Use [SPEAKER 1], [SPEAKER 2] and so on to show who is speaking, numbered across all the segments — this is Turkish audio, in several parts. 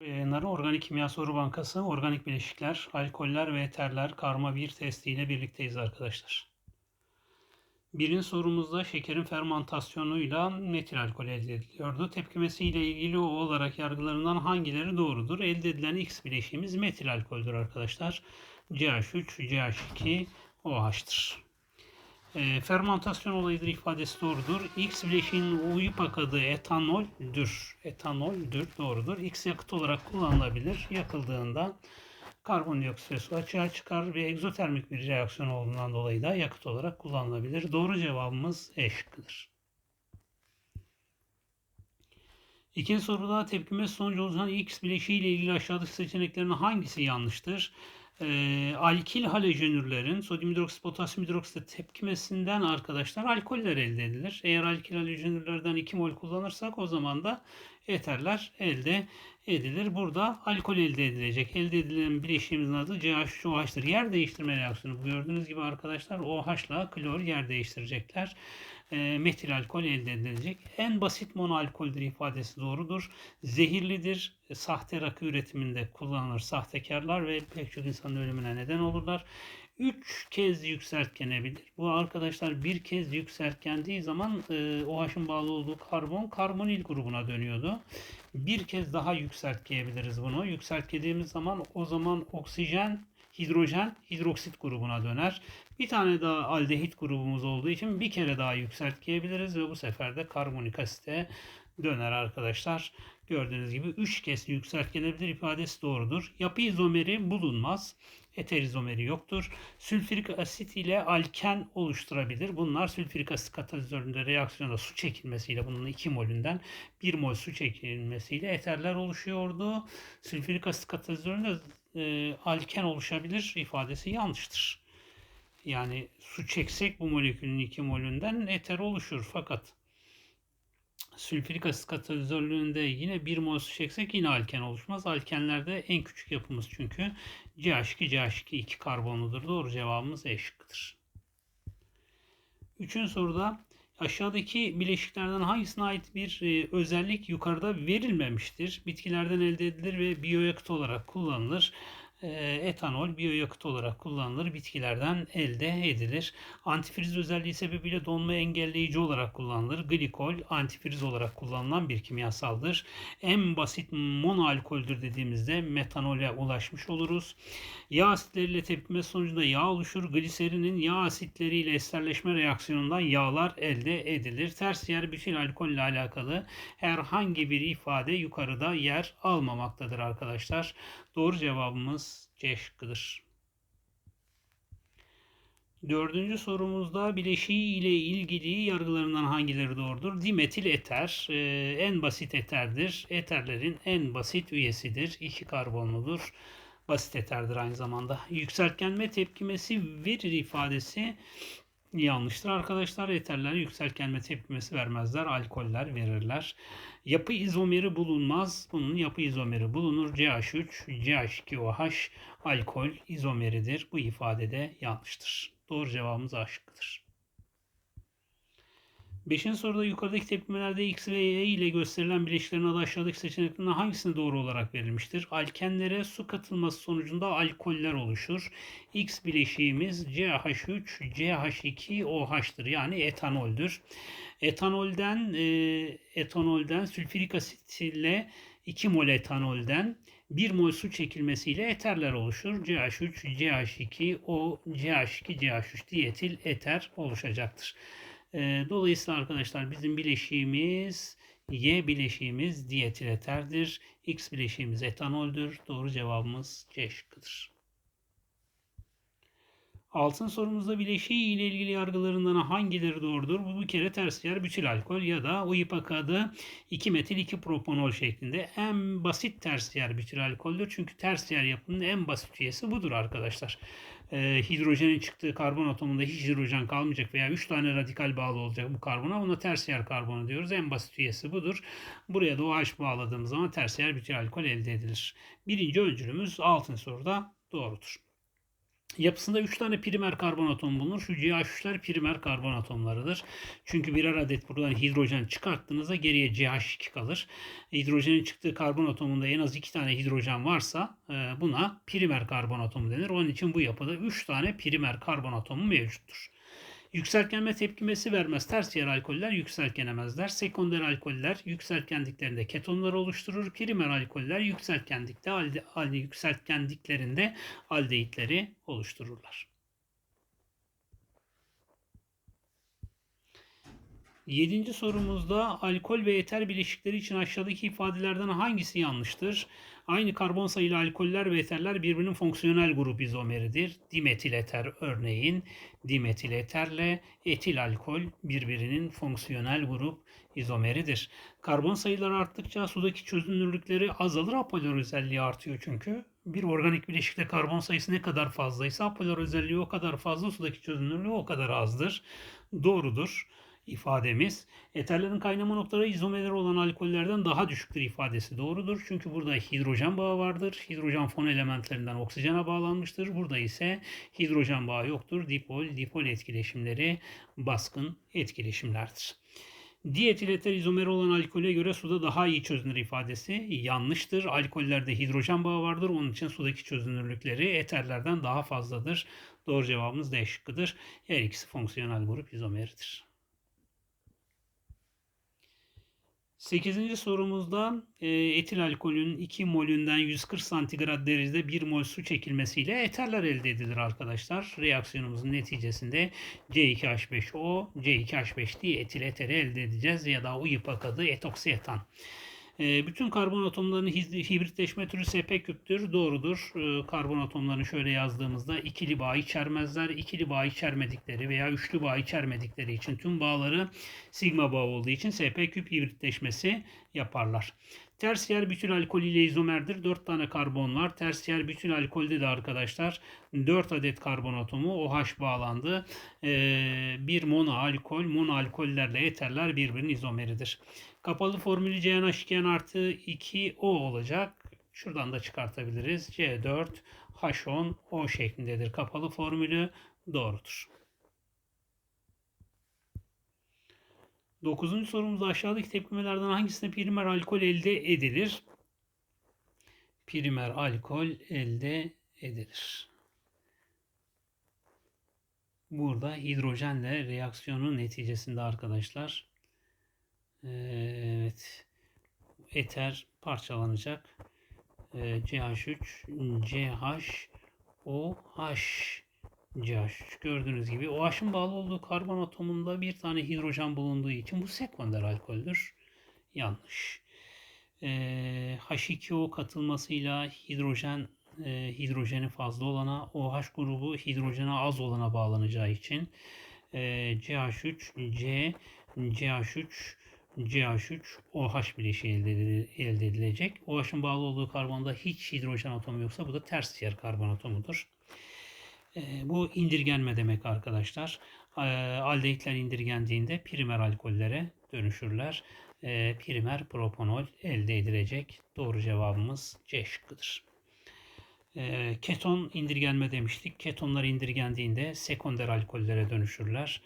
[SPEAKER 1] Yayınları Organik Kimya Soru Bankası, organik bileşikler, alkoller ve eterler karma bir testiyle birlikteyiz arkadaşlar. Birinci sorumuzda şekerin fermentasyonuyla metil alkol elde ediliyordu. Tepkimesiyle ilgili olarak yargılarından hangileri doğrudur? Elde edilen X bileşiğimiz metil alkoldür arkadaşlar. CH3, CH2, OH'tır. E, fermantasyon olayıdır ifadesi doğrudur. X bileşiğinin UYPAK adı etanoldür. Etanoldür doğrudur. X yakıt olarak kullanılabilir. Yakıldığında karbondioksit su açığa çıkar ve egzotermik bir reaksiyon olduğundan dolayı da yakıt olarak kullanılabilir. Doğru cevabımız E şıkkıdır. İkinci soruda tepkime sonucu oluşan X bileşiği ile ilgili aşağıdaki seçeneklerin hangisi yanlıştır? E, alkil halojenürlerin sodyum hidroksit, potasyum hidroksit tepkimesinden arkadaşlar alkoller elde edilir. Eğer alkil halojenürlerden 2 mol kullanırsak o zaman da eterler elde edilir. Burada alkol elde edilecek. Elde edilen bileşiğimizin adı CH3OH'tır. Yer değiştirme reaksiyonu. Gördüğünüz gibi arkadaşlar OH ile klor yer değiştirecekler. E, metil alkol elde edilecek. En basit monoalkoldür ifadesi doğrudur. Zehirlidir. E, sahte rakı üretiminde kullanılır. Sahtekarlar ve pek çok insanın ölümüne neden olurlar. 3 kez yükseltgenebilir. Bu arkadaşlar bir kez yükseltgendiği zaman e, OH'ın bağlı olduğu karbon karbonil grubuna dönüyordu. Bir kez daha yükseltgeyebiliriz bunu. Yükseltgediğimiz zaman o zaman oksijen hidrojen hidroksit grubuna döner. Bir tane daha aldehit grubumuz olduğu için bir kere daha yükseltgeyebiliriz ve bu sefer de karbonik asite döner arkadaşlar. Gördüğünüz gibi 3 kez yükseltgelebilir ifadesi doğrudur. Yapı izomeri bulunmaz. Eter izomeri yoktur. Sülfürik asit ile alken oluşturabilir. Bunlar sülfürik asit katalizöründe reaksiyonda su çekilmesiyle bunun 2 molünden 1 mol su çekilmesiyle eterler oluşuyordu. Sülfürik asit katalizöründe e, alken oluşabilir ifadesi yanlıştır. Yani su çeksek bu molekülün 2 molünden eter oluşur. Fakat sülfürik asit katalizörlüğünde yine bir mol su çeksek yine alken oluşmaz. Alkenlerde en küçük yapımız çünkü CH2, CH2 2 karbonludur. Doğru cevabımız E şıkkıdır. Üçüncü soruda aşağıdaki bileşiklerden hangisine ait bir e, özellik yukarıda verilmemiştir? Bitkilerden elde edilir ve biyoyakıt olarak kullanılır. Ee, etanol biyoyakıt olarak kullanılır. Bitkilerden elde edilir. Antifriz özelliği sebebiyle donma engelleyici olarak kullanılır. Glikol antifriz olarak kullanılan bir kimyasaldır. En basit monoalkoldür dediğimizde metanole ulaşmış oluruz. Yağ asitleriyle tepkime sonucunda yağ oluşur. Gliserinin yağ asitleriyle esterleşme reaksiyonundan yağlar elde edilir. Ters yer bütün alkolle alakalı herhangi bir ifade yukarıda yer almamaktadır arkadaşlar. Doğru cevabımız C şıkkıdır. Dördüncü sorumuzda bileşiği ile ilgili yargılarından hangileri doğrudur? Dimetil eter e, en basit eterdir. Eterlerin en basit üyesidir. İki karbonludur. Basit eterdir aynı zamanda. Yükseltgenme tepkimesi verir ifadesi yanlıştır arkadaşlar. Eterler yükseltgenme tepkimesi vermezler. Alkoller verirler. Yapı izomeri bulunmaz. Bunun yapı izomeri bulunur. CH3, CH2OH alkol izomeridir. Bu ifadede yanlıştır. Doğru cevabımız A şıkkıdır. Beşinci soruda yukarıdaki tepkimelerde X ve Y ile gösterilen bileşiklerin adı aşağıdaki seçeneklerden hangisine doğru olarak verilmiştir? Alkenlere su katılması sonucunda alkoller oluşur. X bileşiğimiz CH3, CH2OH'tır yani etanoldür. Etanolden e, etanolden sülfürik asit ile 2 mol etanolden 1 mol su çekilmesiyle eterler oluşur. CH3, CH2, O, CH2, CH3 diyetil eter oluşacaktır. Ee, dolayısıyla arkadaşlar bizim bileşiğimiz Y bileşiğimiz diyetil eterdir. X bileşiğimiz etanoldür. Doğru cevabımız C şıkkıdır. Altın sorumuzda bileşiği ile ilgili yargılarından hangileri doğrudur? Bu bir kere ters yer bütil alkol ya da UIPAK adı 2 metil 2 propanol şeklinde. En basit ters yer bütil alkoldür. Çünkü ters yer yapının en basit üyesi budur arkadaşlar. Ee, hidrojenin çıktığı karbon atomunda hiç hidrojen kalmayacak veya 3 tane radikal bağlı olacak bu karbona. Buna ters yer karbonu diyoruz. En basit üyesi budur. Buraya da OH bağladığımız zaman ters yer bütil alkol elde edilir. Birinci öncülümüz altın soruda doğrudur. Yapısında 3 tane primer karbon atomu bulunur. Şu CH3'ler primer karbon atomlarıdır. Çünkü birer adet buradan hidrojen çıkarttığınızda geriye CH2 kalır. Hidrojenin çıktığı karbon atomunda en az 2 tane hidrojen varsa e, buna primer karbon atomu denir. Onun için bu yapıda 3 tane primer karbon atomu mevcuttur. Yükseltgenme tepkimesi vermez. Tersiyer alkoller yükseltgenemezler. Sekonder alkoller yükseltgendiklerinde ketonlar oluşturur. Primer alkoller yükseltgendikte alde, alde, yükseltgendiklerinde aldehitleri oluştururlar. Yedinci sorumuzda alkol ve eter bileşikleri için aşağıdaki ifadelerden hangisi yanlıştır? Aynı karbon sayılı alkoller ve eterler birbirinin fonksiyonel grup izomeridir. Dimetil eter örneğin dimetil eterle etil alkol birbirinin fonksiyonel grup izomeridir. Karbon sayıları arttıkça sudaki çözünürlükleri azalır, apolar özelliği artıyor çünkü. Bir organik bileşikte karbon sayısı ne kadar fazlaysa apolar özelliği o kadar fazla, sudaki çözünürlüğü o kadar azdır. Doğrudur ifademiz eterlerin kaynama noktaları izomerleri olan alkollerden daha düşüktür ifadesi doğrudur. Çünkü burada hidrojen bağı vardır. Hidrojen fon elementlerinden oksijene bağlanmıştır. Burada ise hidrojen bağı yoktur. Dipol, dipol etkileşimleri baskın etkileşimlerdir. Dietil eter izomeri olan alkole göre suda daha iyi çözünür ifadesi yanlıştır. Alkollerde hidrojen bağı vardır. Onun için sudaki çözünürlükleri eterlerden daha fazladır. Doğru cevabımız D şıkkıdır. Her ikisi fonksiyonel grup izomeridir. 8. sorumuzda e, etil alkolün 2 molünden 140 santigrat derecede 1 mol su çekilmesiyle eterler elde edilir arkadaşlar. Reaksiyonumuzun neticesinde C2H5O, C2H5 diye etil eteri elde edeceğiz ya da UYPAK adı etoksietan. Ee, bütün karbon atomlarının hibritleşme türü sp küptür. Doğrudur. Ee, karbon atomlarını şöyle yazdığımızda ikili bağ içermezler. İkili bağ içermedikleri veya üçlü bağ içermedikleri için tüm bağları sigma bağ olduğu için sp küp hibritleşmesi yaparlar. Tersiyer bütül alkol ile izomerdir. 4 tane karbon var. Tersiyer bütül alkolde de arkadaşlar 4 adet karbon atomu OH bağlandı. Ee, bir mono alkol, mono alkollerle eterler birbirinin izomeridir. Kapalı formülü CnH2n artı 2O olacak. Şuradan da çıkartabiliriz. C4 H10 O şeklindedir. Kapalı formülü doğrudur. Dokuzuncu sorumuzda aşağıdaki tepkimelerden hangisinde primer alkol elde edilir? Primer alkol elde edilir. Burada hidrojenle reaksiyonun neticesinde arkadaşlar Evet. Eter parçalanacak. CH3, CH, OH, CH3 gördüğünüz gibi OH'ın bağlı olduğu karbon atomunda bir tane hidrojen bulunduğu için bu sekonder alkoldür. Yanlış. H2O katılmasıyla hidrojen hidrojeni fazla olana OH grubu hidrojene az olana bağlanacağı için CH3, C, CH3 CH3 OH bileşiği elde edilecek. OH'ın bağlı olduğu karbonda hiç hidrojen atomu yoksa bu da ters yer karbon atomudur. E, bu indirgenme demek arkadaşlar. E, aldehitler indirgendiğinde primer alkollere dönüşürler. E, primer propanol elde edilecek. Doğru cevabımız C şıkkıdır. E, keton indirgenme demiştik. Ketonlar indirgendiğinde sekonder alkollere dönüşürler.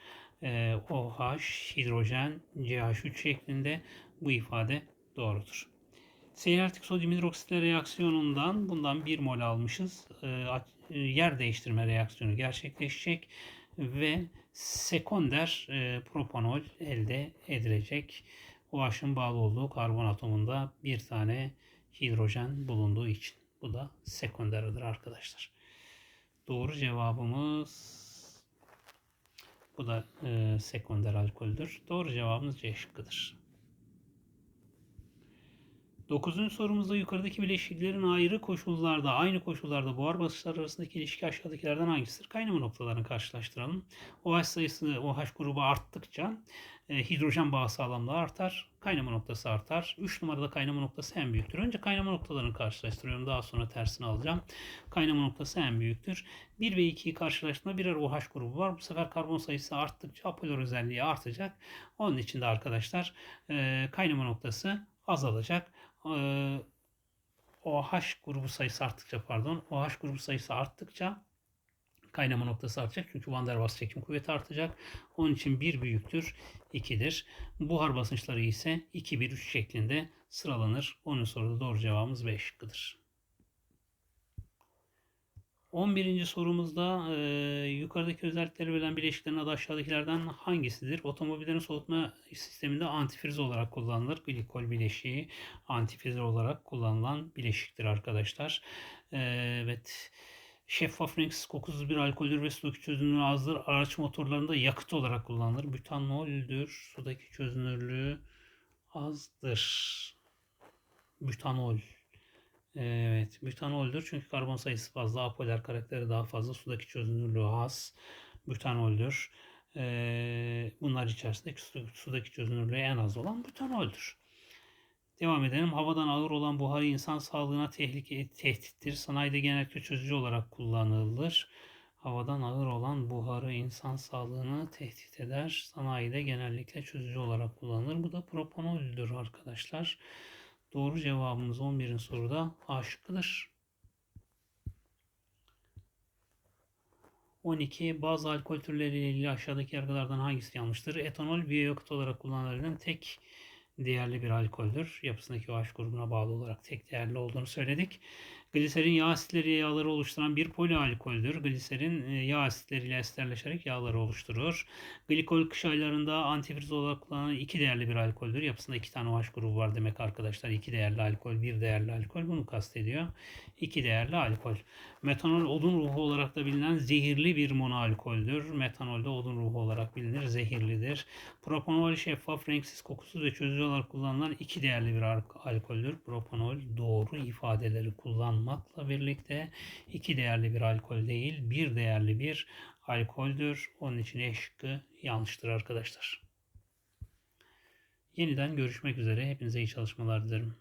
[SPEAKER 1] OH, hidrojen, CH3 şeklinde bu ifade doğrudur. Seyreltik sodyum hidroksitle reaksiyonundan bundan 1 mol almışız. Yer değiştirme reaksiyonu gerçekleşecek ve sekonder propanol elde edilecek. OH'ın bağlı olduğu karbon atomunda bir tane hidrojen bulunduğu için. Bu da sekonderdir arkadaşlar. Doğru cevabımız bu da e, sekonder alkoldür. Doğru cevabımız C şıkkıdır. Dokuzuncu sorumuzda yukarıdaki bileşiklerin ayrı koşullarda, aynı koşullarda buhar basınçları arasındaki ilişki aşağıdakilerden hangisidir? Kaynama noktalarını karşılaştıralım. OH sayısı OH grubu arttıkça e, hidrojen bağı sağlamlığı artar. Kaynama noktası artar. 3 numarada kaynama noktası en büyüktür. Önce kaynama noktalarını karşılaştırıyorum. Daha sonra tersini alacağım. Kaynama noktası en büyüktür. 1 ve 2'yi karşılaştırma birer OH grubu var. Bu sefer karbon sayısı arttıkça apolar özelliği artacak. Onun için de arkadaşlar e, kaynama noktası azalacak. E, OH grubu sayısı arttıkça pardon OH grubu sayısı arttıkça kaynama noktası artacak. Çünkü Van der Waals çekim kuvveti artacak. Onun için 1 büyüktür 2'dir. Buhar basınçları ise 2, 1, 3 şeklinde sıralanır. Onun soruda doğru cevabımız B şıkkıdır. 11. sorumuzda e, yukarıdaki özellikleri verilen bileşiklerin adı aşağıdakilerden hangisidir? Otomobillerin soğutma sisteminde antifriz olarak kullanılır. Glikol bileşiği antifriz olarak kullanılan bileşiktir arkadaşlar. E, evet. Şeffaf renksiz kokusuz bir alkoldür ve sudaki çözünürlüğü azdır. Araç motorlarında yakıt olarak kullanılır. Bütanoldür. Sudaki çözünürlüğü azdır. Bütanol. Evet, bütanoldür çünkü karbon sayısı fazla, apoler karakteri daha fazla, sudaki çözünürlüğü az. Bütanoldür. Ee, bunlar içerisinde sudaki çözünürlüğü en az olan bütanoldür. Devam edelim. Havadan ağır olan buharı insan sağlığına tehlike, tehdittir. Sanayide genellikle çözücü olarak kullanılır. Havadan ağır olan buharı insan sağlığını tehdit eder. Sanayide genellikle çözücü olarak kullanılır. Bu da propanoldür arkadaşlar. Doğru cevabımız 11. soruda A şıkkıdır. 12. Bazı alkol türleriyle ilgili aşağıdaki yargılardan hangisi yanlıştır? Etanol biyoyakıt olarak kullanılabilen tek değerli bir alkoldür. Yapısındaki OH grubuna bağlı olarak tek değerli olduğunu söyledik. Gliserin yağ asitleri yağları oluşturan bir polialkoldür. Gliserin e, yağ asitleriyle esterleşerek yağları oluşturur. Glikol kış aylarında antifriz olarak kullanılan iki değerli bir alkoldür. Yapısında iki tane OH grubu var demek arkadaşlar. İki değerli alkol, bir değerli alkol bunu kastediyor. İki değerli alkol. Metanol odun ruhu olarak da bilinen zehirli bir monoalkoldür. Metanol de odun ruhu olarak bilinir. Zehirlidir. Propanol şeffaf, renksiz, kokusuz ve çözücü olarak kullanılan iki değerli bir alkoldür. Propanol doğru ifadeleri kullanmakla birlikte iki değerli bir alkol değil, bir değerli bir alkoldür. Onun için E şıkkı yanlıştır arkadaşlar. Yeniden görüşmek üzere. Hepinize iyi çalışmalar dilerim.